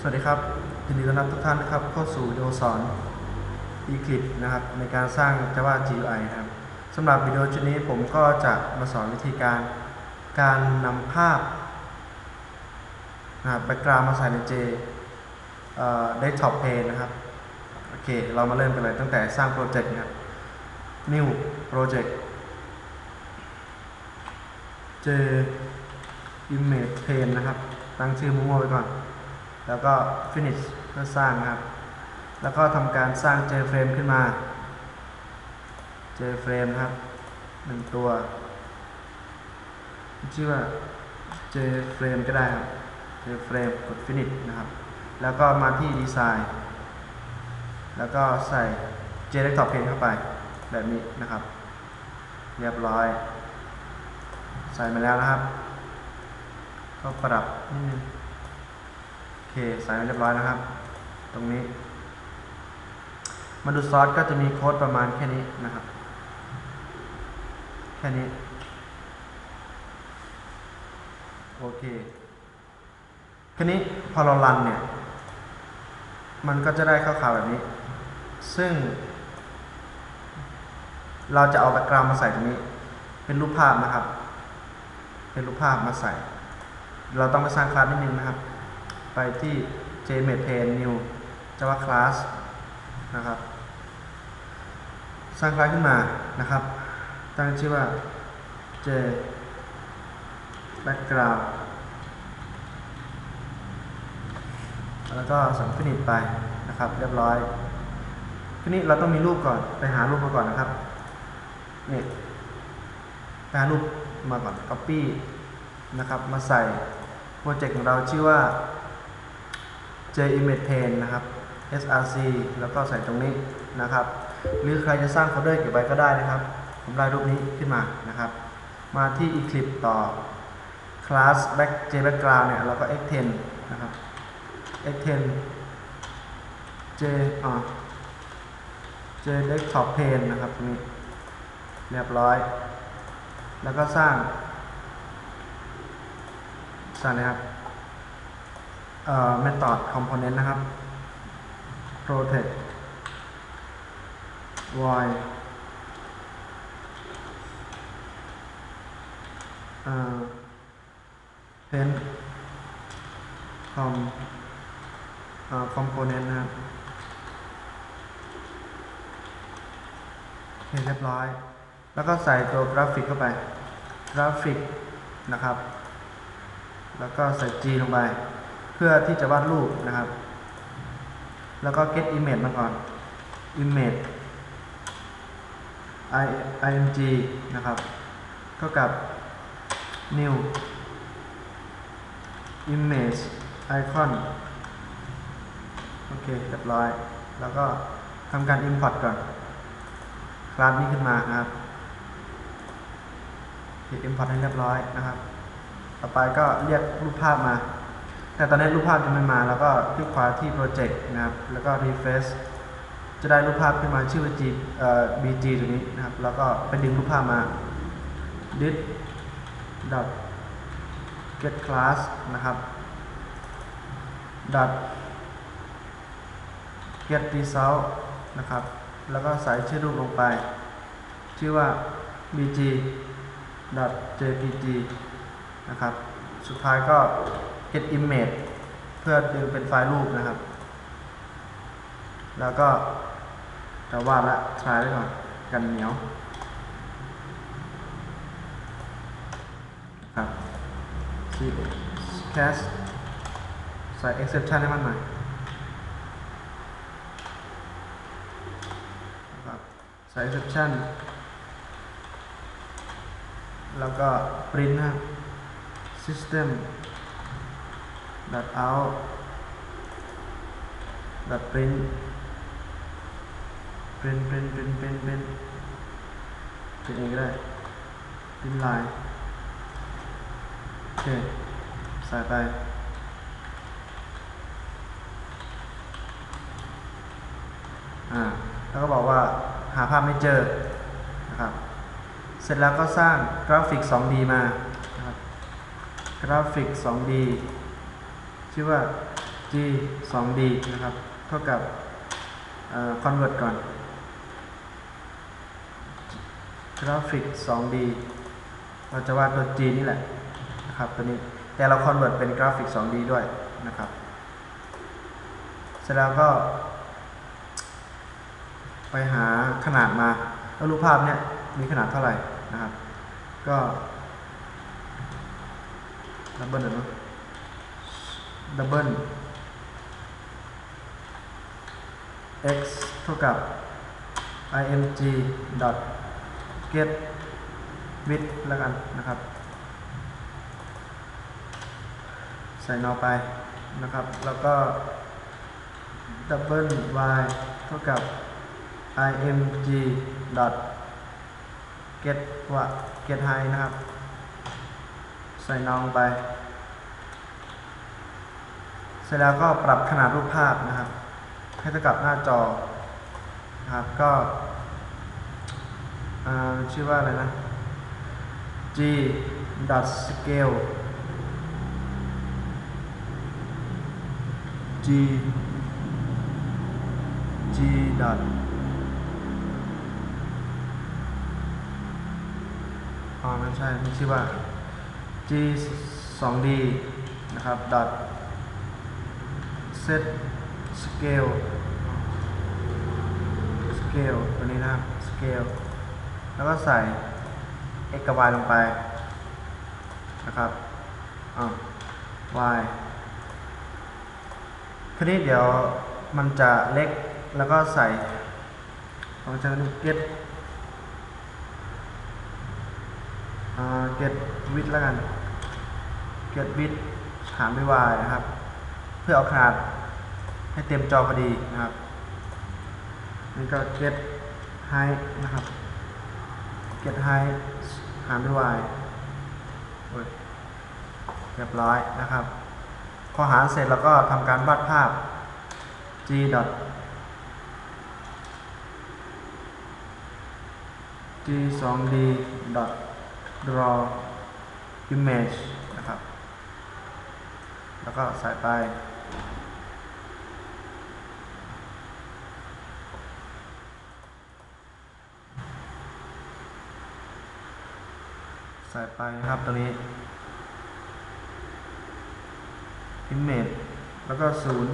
สวัสดีครับยินดีต้อนรับทุกท่านนะครับเข้าสู่วิดีโอสอน Eclipse นะครับในการสร้าง Java GUI นะครับสำหรับวิดีโอชุดนี้ผมก็จะมาสอนวิธีการการนำภาพนะครับแบ็กกราวมาใส่ใน J เอ่อ Desktop Pane นะครับโอเคเรามาเริ่มกันเลยตั้งแต่สร้างโปรเจกต์นะครับ New Project J Image Pane นะครับตั้งชื่อมั่วๆไว้ก่อน แล้วก็ finish เพื่อสร้างครับ แล้วก็ทำการสร้าง JFrame ขึ้นมา JFrame ครับหนึ่งตัว ชื่อว่า JFrame ก็ได้ครับ JFrame กด finish นะครับ แล้วก็มาที่ design แล้วก็ใส่ JDesktop Pane เข้าไปแบบนี้นะครับ เรียบร้อย ใส่มาแล้วนะครับ ก็ปรับนิดนึง ใส่ไว้เรียบร้อยนะครับ ตรงนี้ มาดูซอสก็จะมีโค้ดประมาณแค่นี้นะครับ แค่นี้ โอเคทีนี้พอเรารันเนี่ย มันก็จะได้ข้าวๆแบบนี้ ซึ่ง เราจะเอาแบ็กกราวมาใส่ตรงนี้ เป็นรูปภาพนะครับ เป็นรูปภาพมาใส่ เราต้องไปสร้างคลาสนิดนึงนะครับ ไปที่ JMetPane New Java Class นะครับ สร้างคลาสขึ้นมานะครับ ตั้งชื่อว่า J Background แล้วก็สั่งฟินิชไปนะครับ เรียบร้อย ทีนี้เราต้องมีรูปก่อนไปหารูปมาก่อนนะครับนี่ไปหารูปมาก่อน Copy นะครับ มาใส่โปรเจกต์ของเราชื่อว่า J Image Pane นะครับ src แล้วก็ใส่ตรงนี้นะครับ หรือใครจะสร้างโฟลเดอร์เก็บไว้ก็ได้นะครับ ผมได้รูปนี้ขึ้นมานะครับ มาที่ Eclipse ต่อ class back J background เนี่ยเราก็ x10 นะครับ x10 J อ่า J desktop pane นะครับตรงนี้เรียบร้อย แล้วก็สร้างสร้างนะครับ เอ่อ method component นะครับ protect void เอ่อ pen com เอ่อ component นะครับโอเคเรียบร้อย แล้วก็ใส่ตัวกราฟิกเข้าไป กราฟิกนะครับ แล้วก็ใส่ G ลงไป พื่อที่จะวาดรูปนะครับ แล้วก็ get image มาก่อน image i img นะครับเท่ากับ new image icon โอเคเรียบร้อย แล้วก็ทำการ import ก่อน คลาสนี้ขึ้นมานะครับโอเค import ให้เรียบร้อยนะครับ ต่อไปก็เรียกรูปภาพมา แต่ตอนนี้รูปภาพยังไม่มา แล้วก็คลิกขวาที่โปรเจกต์นะครับ แล้วก็ refresh จะได้รูปภาพขึ้นมาชื่อว่า G เอ่อ bg ตรงนี้นะครับ แล้วก็ไปดึงรูปภาพมา dit dot get class นะครับ dot get result นะครับ แล้วก็ใส่ชื่อรูปลงไป ชื่อว่า bg.jpg นะครับ สุดท้ายก็ get image เพื่อดึงเป็นไฟล์รูปนะครับ แล้วก็จะวาดละทรายไว้ก่อนกันเหนียวครับ cast ใส่ exception ให้มันหน่อยครับใส่ exception แล้วก็ print นะ system dot out dot print print print print print print print เองก็ได้ print line โอเคใส่ไปอ่าแล้วก็บอกว่าหาภาพไม่เจอนะครับ เสร็จแล้วก็สร้างกราฟิก 2D มานะครับกราฟิก 2D ชื่อว่า g 2d นะครับ เท่ากับเอ่อ convert ก่อนกราฟิก 2D เราจะวาดตัว G นี่แหละนะครับตัวนี้ แต่เรา convert เป็นกราฟิก 2D ด้วยนะครับ เสร็จแล้วก็ ไปหาขนาดมาแล้วรูปภาพเนี้ยมีขนาดเท่าไหร่นะครับ ก็ดับเบิลเดี๋ยวนะ ดับเบิล x เท่ากับ img dot get width แล้วกันนะครับ ใส่นอไปนะครับ แล้วก็ double y เท่ากับ img dot get ว่า get high นะครับ ใส่นองไป เสร็จแล้วก็ปรับขนาดรูปภาพนะครับ ให้เท่ากับหน้าจอนะครับก็ชื่อว่าอะไรนะ g dot scale g g dot อ๋อไม่ใช่มันชื่อว่า g 2 d นะครับ dot set scale scale ตัวนี้นะครับ scale แล้วก็ใส่ x กับ y ลงไปนะครับอ่า y คราวนี้เดี๋ยวมันจะเล็กแล้วก็ใส่ฟังก์ชัน get get width แล้วกัน get width หารด้วย y นะครับ เพื่อเอาขนาด ให้เต็มจอพอดีนะครับนี่ก็ get height นะครับ get height หารด้วย y โอ้ยเรียบร้อยนะครับ พอหารเสร็จแล้วก็ทำการวาดภาพ g dot g 2 d dot draw image นะครับ แล้วก็ใส่ไป ส่ไปนะครับตัวนี้ image แล้วก็ศูนย์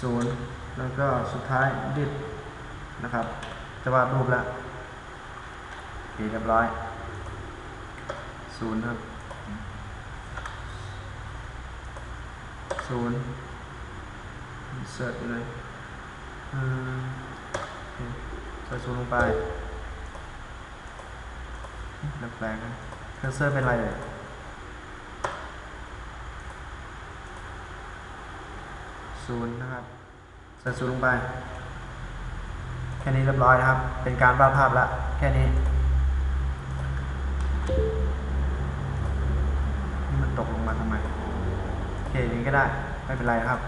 ศูนย์แล้วก็สุดท้าย did นะครับ จะวาดรูปแล้วโอเคเรียบร้อยศูนย์ครับศูนย์ insert อยู่เลยใส่ศูนย์ลงไปแปลกๆนะ เคอร์เซอร์เป็นไรเลยศูนย์นะครับใส่ศูนย์ลงไป แค่นี้เรียบร้อยนะครับ เป็นการวาดภาพแล้วแค่นี้นี่มันตกลงมาทำไมโอเคอย่างนี้ก็ได้ไม่เป็นไรครับ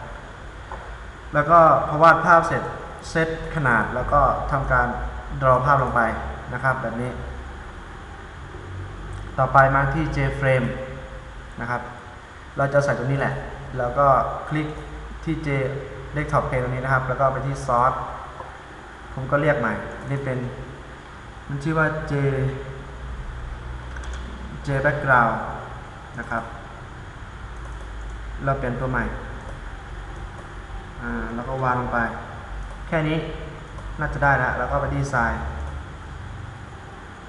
แล้วก็พอวาดภาพเสร็จเซตขนาดแล้วก็ทำการดรอภาพลงไปนะครับ แบบนี้ ต่อไปมาที่ JFrame นะครับ เราจะใส่ตรงนี้แหละ แล้วก็คลิกที่ J Desktop Pane ตรงนี้นะครับ แล้วก็ไปที่ Source ผมก็เรียกใหม่ นี่เป็น มันชื่อว่า J J Background นะครับ เราเปลี่ยนตัวใหม่ อ่า แล้วก็วางลงไป แค่นี้น่าจะได้แล้ว แล้วก็ไปดีไซน์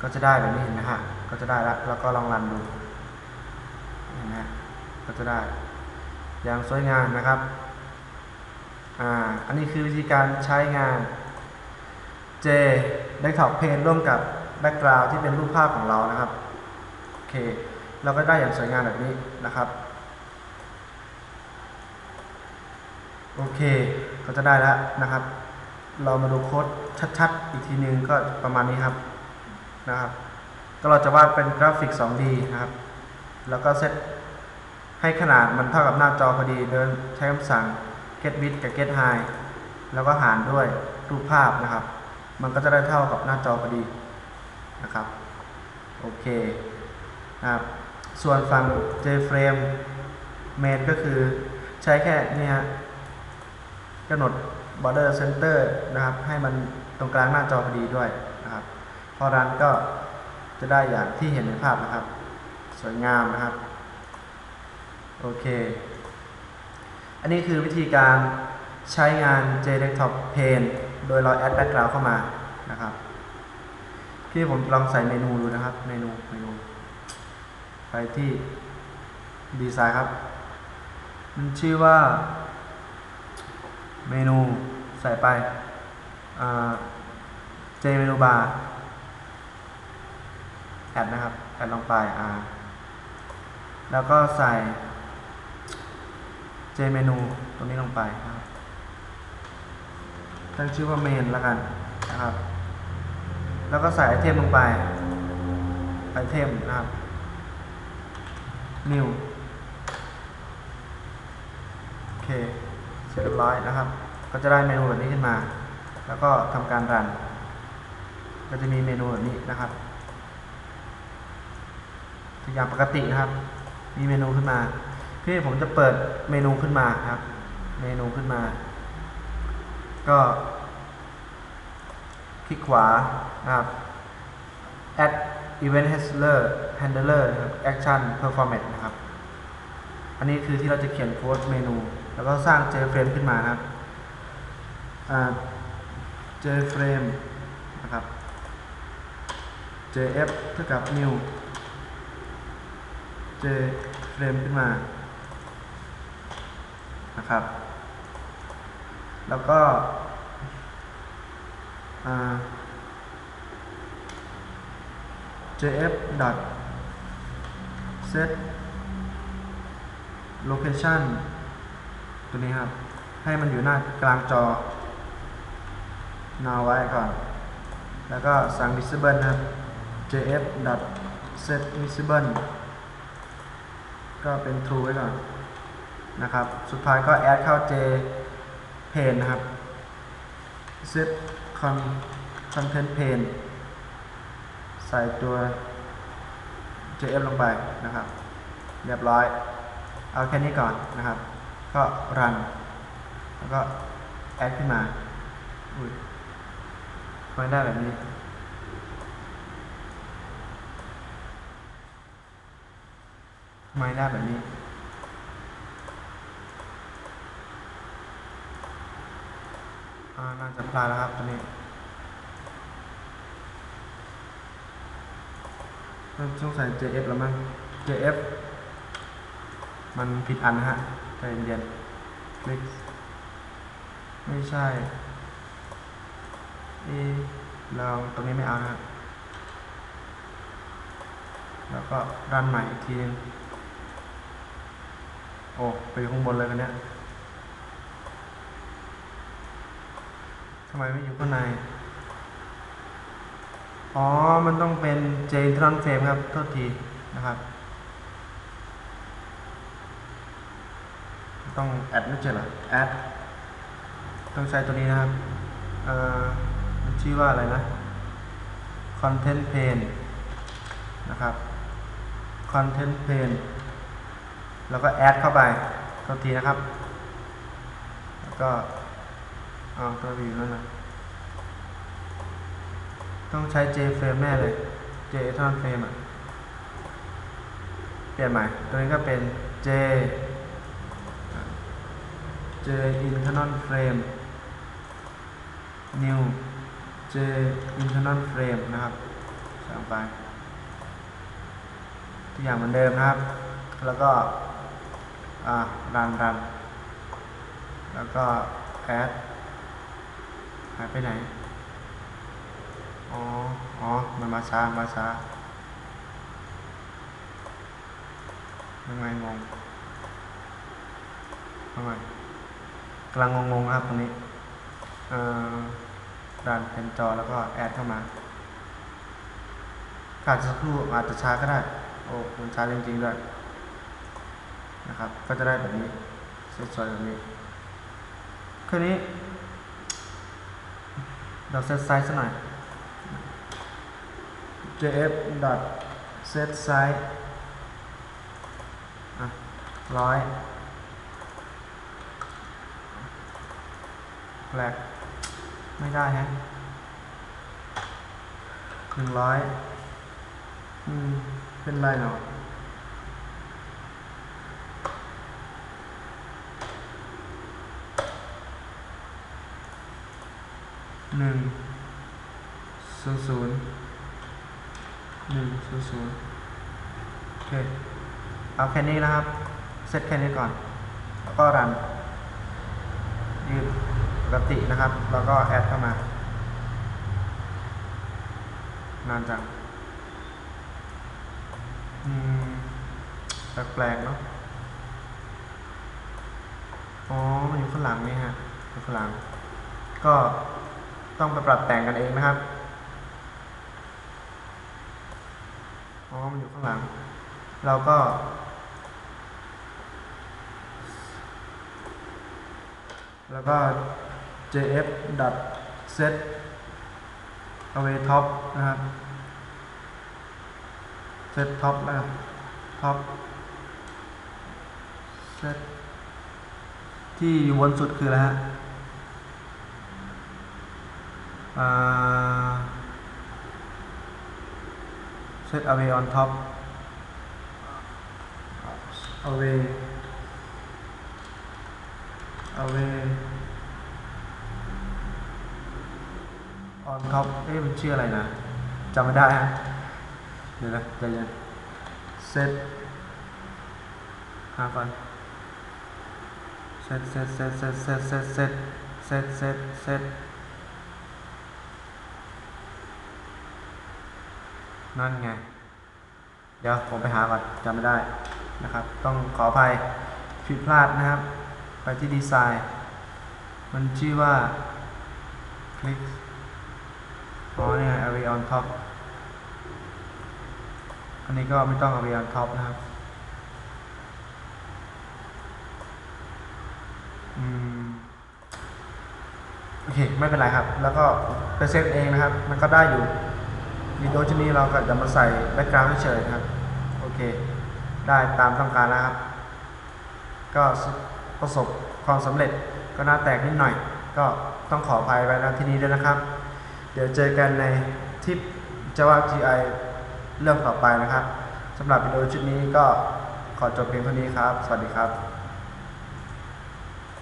ก็จะได้แบบนี้เห็นไหมฮะ ก็จะได้แล้วแล้วก็ลองรันดูนไหมฮะก็จะได้ อย่างสวยงามนะครับอ่าอันนี้คือวิธีการใช้งาน J Desktop Pane ร่วมกับ Background ที่เป็นรูปภาพของเรานะครับโอเค เราก็ได้อย่างสวยงามแบบนี้นะครับโอเค ก็จะได้แล้วนะครับ เรามาดูโค้ดชัดๆ อีกทีนึงก็ประมาณนี้ครับนะครับ ก็เราจะวาดเป็นกราฟิก 2D นะครับ แล้วก็เซตให้ขนาดมันเท่ากับหน้าจอพอดีเดินใช้คำสั่ง get width กับ get height แล้วก็หารด้วยรูปภาพนะครับ มันก็จะได้เท่ากับหน้าจอพอดีนะครับ โอเคนะครับส่วนฝั่ง JFrame main ก็คือใช้แค่นี่ฮะกำหนด border center นะครับ ให้มันตรงกลางหน้าจอพอดีด้วยนะครับ พอรันก็ จะได้อย่างที่เห็นในภาพนะครับ สวยงามนะครับ โอเค อันนี้คือวิธีการใช้งาน JDesktop Paint โดยเราแอดแบ็กกราวเข้ามานะครับที่ผมลองใส่เมนูดูนะครับ เมนูเมนู ไปที่ดีไซน์ครับ มันชื่อว่า เมนูใส่ไปอ่า J เมนูบาร์ แอดนะครับแอดลงไปอ่าแล้วก็ใส่ J เมนูตรงนี้ลงไปครับตั้งชื่อว่าเมนแล้วกันนะครับ แล้วก็ใส่ไอเทมลงไป ไอเทมนะครับ new โอเค เสร็จเรียบร้อยนะครับ ก็จะได้เมนูแบบนี้ขึ้นมา แล้วก็ทำการรัน ก็จะมีเมนูแบบนี้นะครับ ทุกอย่างปกตินะครับ มีเมนูขึ้นมาที่ผมจะเปิดเมนูขึ้นมาครับ เมนูขึ้นมา ก็คลิกขวานะครับ add event handler handler นะครับ action performance นะครับ อันนี้คือที่เราจะเขียนโค้ดเมนู แล้วก็สร้าง JFrame ขึ้นมานะครับ JFrame นะครับ JF เท่ากับ new JFrame ขึ้นมานะครับ แล้วก็อ่ jf dot set location ตัวนี้ครับ ให้มันอยู่หน้ากลางจอนาไว้ก่อน แล้วก็สั่ง visible นะครับ jf dot set visible ก็เป็น true ไว้ก่อนนะครับ สุดท้ายก็ add เข้า j pane นะครับ set con content pane ใส่ตัว JF ลงไปนะครับ เรียบร้อย เอาแค่นี้ก่อนนะครับ ก็ run แล้วก็ add ขึ้นมา อุ้ยไม่ได้แบบนี้ ทำ ไม่ได้แบบนี้อาน่าจะพลาดแล้วครับตัวนี้ต้องใส่ JF แล้วมั้ง JF มันผิดอันนะฮะใจเย็นคลิกไม่ใช่เอเราตรงนี้ไม่เอานะฮะแล้วก็รันใหม่อีกทีนึง โอ้ไปอยู่ข้างบนเลยกันเนี้ยทำไมไม่อยู่ข้างใน อ๋อ มันต้องเป็น J Intron Frame ครับ โทษทีนะครับ ต้องแอดไม่ใช่หรอแอด ต้องใช้ตัวนี้นะครับ เอ่อชื่อว่าอะไรนะ Content Pane นะครับ Content Pane แล้วก็แอดเข้าไปโทษทีนะครับ แล้วก็เอาตัวไปอยู่นั่นนะต้องใช้ JFrame แน่เลย JSON Frame อะ เปลี่ยนใหม่ ตัวนี้ก็เป็น J J internal frame new J internal frame นะครับใส่งไป ทุกอย่างเหมือนเดิมนะครับ แล้วก็ อ่ารันรันแล้วก็ add หายไปไหน อ๋อ อ๋อ มันมาช้า มาช้ายังไงงงทำไมกำลังงงๆครับตรงนี้ เอ่อดันเป็นจอแล้วก็แอดเข้ามาขาดสักครู่อาจจะช้าก็ได้ โอ้มันช้าจริงๆด้วย นะครับ ก็จะได้แบบนี้สวยๆแบบนี้คราวนี้ เราเซตไซส์สักหน่อย jf dot set size ร้อยแปลกไม่ได้ฮะหนึ่งร้อยอืม เป็นไรเนาะ หนึ่งศูนย์ศูนย์หนึ่งศูนย์ศูนย์โอเค เอาแค่นี้นะครับ เซตแค่นี้ก่อน แล้วก็รัน ยืดปกตินะครับ แล้วก็แอดเข้ามานานจังอืมแปลกๆเนาะ อ๋อ มันอยู่ข้างหลังนี่ฮะ อยู่ข้างหลัง ก็ ต้องไปปรับแต่งกันเองนะครับอ๋อมันอยู่ข้างหลัง เราก็ แล้วก็ jf set away top นะครับ set top แล้วกัน top set ที่อยู่บนสุดคืออะไรฮะ อ่า set away on top away away on top เอ๊ะมันชื่ออะไรนะจำไม่ได้ฮะเดี๋ยวนะใจเย็น set หาก่อน set set set set set set set set set set นั่นไง เดี๋ยวผมไปหาก่อนจำไม่ได้นะครับ ต้องขออภัยผิดพลาดนะครับ ไปที่ดีไซน์ มันชื่อว่า click อ๋อเนี่ย array on top อันนี้ก็ไม่ต้อง array on top นะครับอืมโอเค ไม่เป็นไรครับ แล้วก็ไปเซฟเองนะครับ มันก็ได้อยู่ วิดีโอชุดนี้เราก็จะมาใส่แบ็กกราวด์เฉยๆครับ โอเค ได้ตามต้องการแล้วครับ ก็ประสบความสำเร็จก็หน้าแตกนิดหน่อย ก็ต้องขออภัยไว้ณที่นี้ด้วยนะครับ เดี๋ยวเจอกันในทิป Java GI เรื่องต่อไปนะครับสำหรับวิดีโอชุดนี้ก็ขอจบเพียงเท่านี้ครับ สวัสดีครับ